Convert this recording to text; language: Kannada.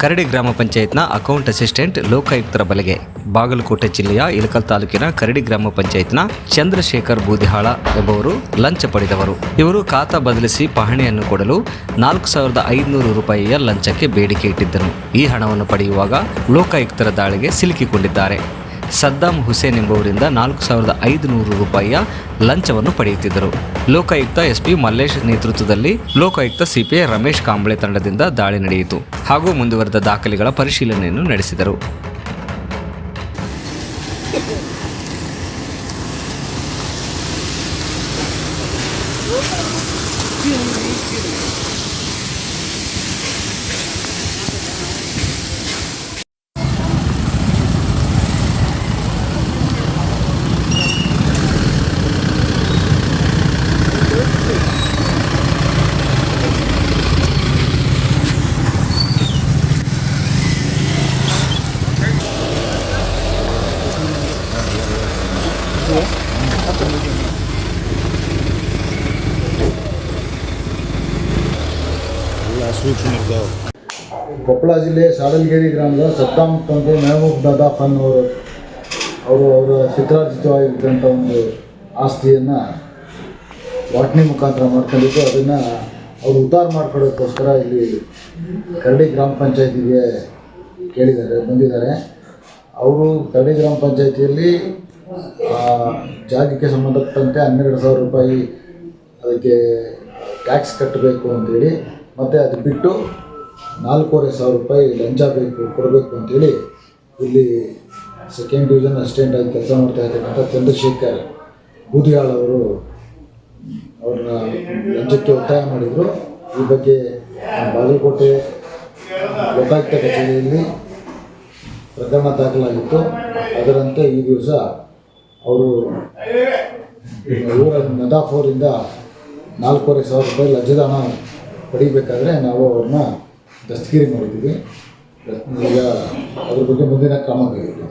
Karadi ಗ್ರಾಮ ಪಂಚಾಯತ್ನ ಅಕೌಂಟ್ ಅಸಿಸ್ಟೆಂಟ್ ಲೋಕಾಯುಕ್ತರ ಬಲೆಗೆ. ಬಾಗಲಕೋಟೆ ಜಿಲ್ಲೆಯ ಇಳಕಲ್ ತಾಲೂಕಿನ ಕರಡಿ ಗ್ರಾಮ ಪಂಚಾಯತ್ನ ಚಂದ್ರಶೇಖರ್ ಬೂದಿಹಾಳ ಎಂಬುವರು ಲಂಚ ಪಡೆದವರು. ಇವರು ಖಾತಾ ಬದಲಿಸಿ ಪಹಣಿಯನ್ನು ಕೊಡಲು ನಾಲ್ಕು ಸಾವಿರದ ಐದುನೂರು ರೂಪಾಯಿಯ ಲಂಚಕ್ಕೆ ಬೇಡಿಕೆ ಇಟ್ಟಿದ್ದರು. ಈ ಹಣವನ್ನು ಪಡೆಯುವಾಗ ಲೋಕಾಯುಕ್ತರ ದಾಳಿಗೆ ಸಿಲುಕಿಕೊಂಡಿದ್ದಾರೆ. ಸದ್ದಾಂ ಹುಸೇನ್ ಎಂಬುವರಿಂದ ನಾಲ್ಕು ಸಾವಿರದ ಐದುನೂರು ರೂಪಾಯಿಯ ಲಂಚವನ್ನು ಪಡೆಯುತ್ತಿದ್ದರು. ಲೋಕಾಯುಕ್ತ ಎಸ್ಪಿ ಮಲ್ಲೇಶ್ ನೇತೃತ್ವದಲ್ಲಿ ಲೋಕಾಯುಕ್ತ ಸಿಪಿಐ ರಮೇಶ್ ಕಾಂಬಳೆ ತಂಡದಿಂದ ದಾಳಿ ನಡೆಯಿತು ಹಾಗೂ ಮುಂದುವರೆದ ದಾಖಲೆಗಳ ಪರಿಶೀಲನೆಯನ್ನು ನಡೆಸಿದರು. ಕೊಪ್ಪಳ ಜಿಲ್ಲೆ ಸಾಡಲ್ಗೇರಿ ಗ್ರಾಮದ ಸದ್ದಾಂ ತಂದೆ ಮೆಹಬೂಬ್ ದಾದಾ ಫನ್ ಅವರು ಅವರು ಅವರ ಚಿತ್ರಾರ್ಜಿತವಾಗಿರ್ತಕ್ಕಂಥ ಒಂದು ಆಸ್ತಿಯನ್ನು ವಾಟ್ನಿ ಮುಖಾಂತರ ಮಾಡ್ಕೊಂಡಿದ್ದು, ಅದನ್ನು ಅವರು ಉದ್ಧಾರ ಮಾಡ್ಕೊಳ್ಳೋಕ್ಕೋಸ್ಕರ ಇಲ್ಲಿ ಕರಡಿ ಗ್ರಾಮ ಪಂಚಾಯತಿಗೆ ಕೇಳಿದ್ದಾರೆ, ಬಂದಿದ್ದಾರೆ. ಅವರು ಕರಡಿ ಗ್ರಾಮ ಪಂಚಾಯತಿಯಲ್ಲಿ ಜಾಗಕ್ಕೆ ಸಂಬಂಧಪಟ್ಟಂತೆ ಹನ್ನೆರಡು ಸಾವಿರ ರೂಪಾಯಿ ಅದಕ್ಕೆ ಟ್ಯಾಕ್ಸ್ ಕಟ್ಟಬೇಕು ಅಂತೇಳಿ ಮತ್ತು ಅದು ಬಿಟ್ಟು ನಾಲ್ಕೂವರೆ ಸಾವಿರ ರೂಪಾಯಿ ಲಂಚ ಬೇಕು, ಕೊಡಬೇಕು ಅಂತೇಳಿ ಇಲ್ಲಿ ಸೆಕೆಂಡ್ ಡಿವಿಷನ್ ಅಸಿಸ್ಟೆಂಟ್ ಆಗಿ ಕೆಲಸ ಮಾಡ್ತಾ ಇರ್ತಕ್ಕಂಥ ಚಂದ್ರಶೇಖರ್ ಬೂದಿಯಾಳ್ ಅವರು ಅವ್ರನ್ನ ಲಂಚಕ್ಕೆ ಒತ್ತಾಯ ಮಾಡಿದರು. ಈ ಬಗ್ಗೆ ಬಾಗಲಕೋಟೆ ಲೋಕಾಯುಕ್ತ ಕಚೇರಿಯಲ್ಲಿ ಪ್ರಕರಣ ದಾಖಲಾಗಿತ್ತು. ಅದರಂತೆ ಈ ದಿವಸ ಅವರು ಊರ ನದಾಫೋರಿಂದ ನಾಲ್ಕೂವರೆ ಸಾವಿರ ರೂಪಾಯಿ ಹಣ ಪಡಿಬೇಕಾದ್ರೆ ನಾವು ಅವ್ರನ್ನ ದಸ್ತಗಿರಿ ಮಾಡಿದ್ದೀವಿ. ಈಗ ಅದ್ರ ಬಗ್ಗೆ ಮುಂದಿನ ಕ್ರಮ ಕೈಗೊಳ್ಳಿ